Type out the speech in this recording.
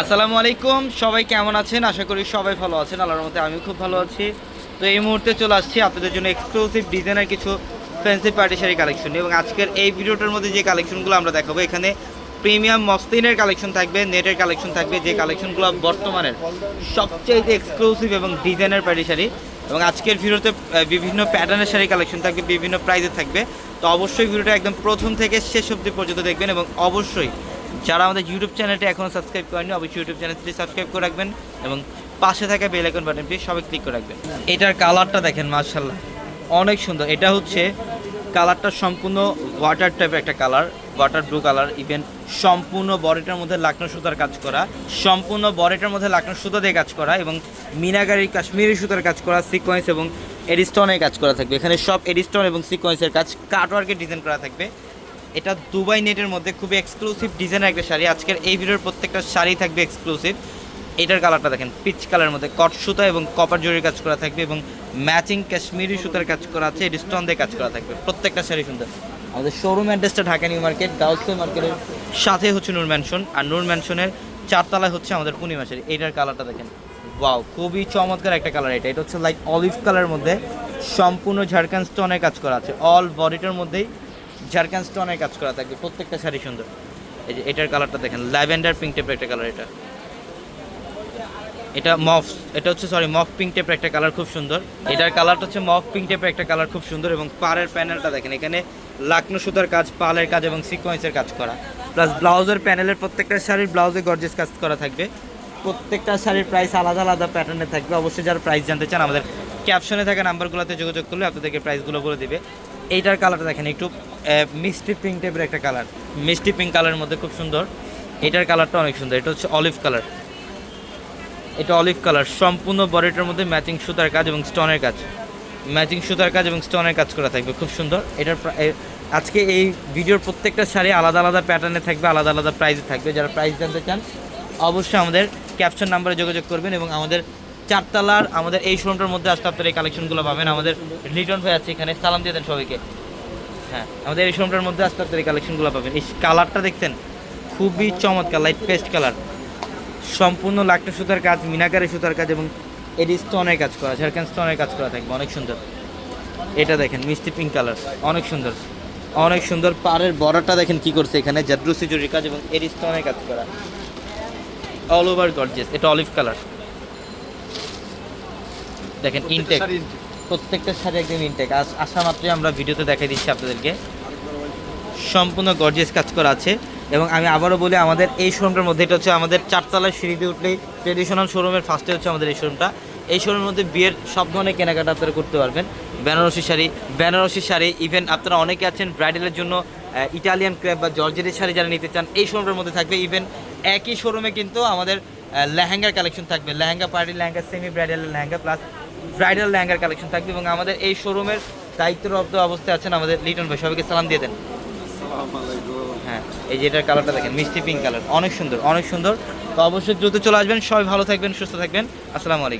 আসসালামু আলাইকুম, সবাই কেমন আছেন? আশা করি সবাই ভালো আছেন। আল্লাহর মতে আমি খুব ভালো আছি। তো এই মুহূর্তে চলে আসছি আপনাদের জন্য এক্সক্লুসিভ ডিজাইনের কিছু ফ্যান্সি পার্টি শাড়ি কালেকশন এবং আজকের এই ভিডিওটার মধ্যে যে কালেকশনগুলো আমরা দেখাবো, এখানে প্রিমিয়াম মসলিনের কালেকশন থাকবে নেটের কালেকশন থাকবে। যে কালেকশনগুলো বর্তমানের সবচেয়ে এক্সক্লুসিভ এবং ডিজাইনের পার্টি শাড়ি। এবং আজকের ভিডিওতে বিভিন্ন প্যাটার্নের শাড়ি কালেকশন থাকবে, বিভিন্ন প্রাইজে থাকবে। তো অবশ্যই ভিডিওটা একদম প্রথম থেকে শেষ অবধি পর্যন্ত দেখবেন এবং অবশ্যই যারা আমাদের ইউটিউব চ্যানেলটি এখনও সাবস্ক্রাইব করেনি অবশ্যই ইউটিউব চ্যানেলটি সাবস্ক্রাইব করে রাখবেন এবং পাশে থাকা বেল আইকন বাটনটি সবাই ক্লিক করে রাখবেন। এটার কালারটা দেখেন মার্শাল্লাহ অনেক সুন্দর। এটা হচ্ছে কালারটা সম্পূর্ণ ওয়াটার টাইপের একটা colour water blue colour even সম্পূর্ণ বডিটার মধ্যে লাকনো সুতার কাজ করা, সম্পূর্ণ বডিটার মধ্যে লাকনো সুতা দিয়ে কাজ করা এবং মিনাগারি কাশ্মীরি সুতার কাজ করা সিকোয়েন্স এবং এডিস্টনের কাজ করা থাকবে। এখানে সব এডিস্টন এবং সিকোয়েন্সের কাজ কাটওয়ার্কের ডিজাইন করা থাকবে। এটা দুবাই নেটের মধ্যে খুবই এক্সক্লুসিভ ডিজাইনের একটা শাড়ি। আজকের এই ভিডিওর প্রত্যেকটা শাড়ি থাকবে এক্সক্লুসিভ এটার কালারটা দেখেন পিচ কালারের মধ্যে কট সুতা এবং কপার জরির কাজ করা থাকবে এবং ম্যাচিং কাশ্মীরি সুতার কাজ করা আছে, এটি স্টোন দিয়ে কাজ করা থাকবে। প্রত্যেকটা শাড়ি সুন্দর। আমাদের শোরুম অ্যাড্রেসটা ঢাকা নিউ মার্কেট গাউসে মার্কেটের সাথে হচ্ছে নূর ম্যানশন আর নূর ম্যানশনের চারতলায় হচ্ছে আমাদের পূর্ণিমা শাড়ি। এইটার কালারটা দেখেন ওয়াও খুবই চমৎকার একটা কালার এটা। এটা হচ্ছে লাইক অলিভ কালারের মধ্যে সম্পূর্ণ ঝাড়খান্ড স্টোনের কাজ করা আছে। অল বডিটার মধ্যেই ঝাড়খান্ড স্টোনের কাজ করা থাকবে, প্রত্যেকটা শাড়ি সুন্দর। এই যে এটার কালারটা দেখেন, ল্যাভেন্ডার পিঙ্ক টাইপের একটা কালার এটা। এটা মফ, এটা হচ্ছে সরি মফ পিঙ্ক টাইপের একটা কালার খুব সুন্দর। এটার কালারটা হচ্ছে মফ পিঙ্ক টাইপের একটা কালার খুব সুন্দর এবং পাড়ের প্যানেলটা দেখেন, এখানে লাকনো সুতার কাজ, পালের কাজ এবং সিকোয়েন্সের কাজ করা। প্লাস ব্লাউজের প্যানেলের প্রত্যেকটা শাড়ির ব্লাউজে গর্জেস কাজ করা থাকবে। প্রত্যেকটা শাড়ির প্রাইস আলাদা আলাদা প্যাটার্নে থাকবে। অবশ্যই যারা প্রাইস জানতে চান, আমাদের ক্যাপশনে থাকা নাম্বারগুলোতে যোগাযোগ করলে আপনাদেরকে প্রাইসগুলো বলে দেবে। এইটার কালারটা দেখেন, একটু মিষ্টি পিঙ্ক টাইপের একটা কালার মিষ্টি পিঙ্ক কালারের মধ্যে খুব সুন্দর। এটার কালারটা অনেক সুন্দর। এটা হচ্ছে অলিভ কালার এটা অলিভ কালার সম্পূর্ণ বডিটার মধ্যে ম্যাচিং সুতার কাজ এবং স্টোনের কাজ। ম্যাচিং সুতার কাজ এবং স্টোনের কাজ করা থাকবে। খুব সুন্দর। এটার আজকে এই ভিডিওর প্রত্যেকটা শাড়ি আলাদা আলাদা প্যাটার্নে থাকবে, আলাদা আলাদা প্রাইসে থাকবে। যারা প্রাইস জানতে চান, অবশ্যই আমাদের ক্যাপশন নাম্বারে যোগাযোগ করবেন এবং আমাদের চারতলার, আমাদের এই শোরুমটার মধ্যে আসতে আপনারা এই কালেকশনগুলো পাবেন। আমাদের লিটন ভাই আছে এখানে। সালাম দিয়ে দেন সবাইকে। হ্যাঁ আমাদের এই শোরুমটার মধ্যে আসতে আপনারা এই কালেকশনগুলো পাবেন। এই কালারটা দেখতেন খুবই চমৎকার লাইট পেস্ট কালার সম্পূর্ণ লাকটা সুতার কাজ মিনাকারি সুতার কাজ এবং এডি স্টোনের কাজ করা ঝাড়খান্ড স্টোনের কাজ করা থাকবে অনেক সুন্দর। এটা দেখেন মিষ্টি পিঙ্ক কালার অনেক সুন্দর। অনেক সুন্দর পাড়ের বর্ডারটা দেখেন কি করছে এখানে জাদ্রুসি জরির কাজ এবং এডি স্টোনের কাজ করা। অল ওভার গর্জেস এটা অলিভ কালার দেখেন ইনটেক প্রত্যেকটা শাড়ি একদম ইনটেক আজ আসা মাত্রই আমরা ভিডিওতে দেখাই দিচ্ছি আপনাদেরকে। সম্পূর্ণ গর্জিয়াস কাজ করা আছে। এবং আমি আবারও বলি, আমাদের এই শোরুমটার মধ্যে এটা হচ্ছে আমাদের চারতলায় সিঁড়িতে উঠলেই ট্রেডিশনাল শোরুমের ফার্স্টে হচ্ছে আমাদের এই শোরুমটা এই শোরুমের মধ্যে বিয়ের সব ধরনের কেনাকাটা আপনারা করতে পারবেন। বেনারসি শাড়ি বেনারসি শাড়ি ইভেন আপনারা অনেকে আছেন ব্রাইডালের জন্য ইটালিয়ান ক্র্যাপ বা জর্জেটের শাড়ি যারা নিতে চান, এই শোরুমের মধ্যে থাকবে ইভেন একই শোরুমে কিন্তু আমাদের লেহেঙ্গার কালেকশন থাকবে। Lehenga party lehenga semi bridal lehenga plus bridal Langer collection থাকবে এবং আমাদের এই শোরুমের দায়িত্বরত অবস্থায় আছেন আমাদের লিটন ভাই। সবাইকে সালাম দিয়ে দেন। হ্যাঁ এই যে এটার কালারটা দেখেন, মিষ্টি পিঙ্ক কালার অনেক সুন্দর অনেক সুন্দর। তো অবশ্যই দ্রুত চলে আসবেন। সবাই ভালো থাকবেন, সুস্থ থাকবেন। আসসালামু আলাইকুম।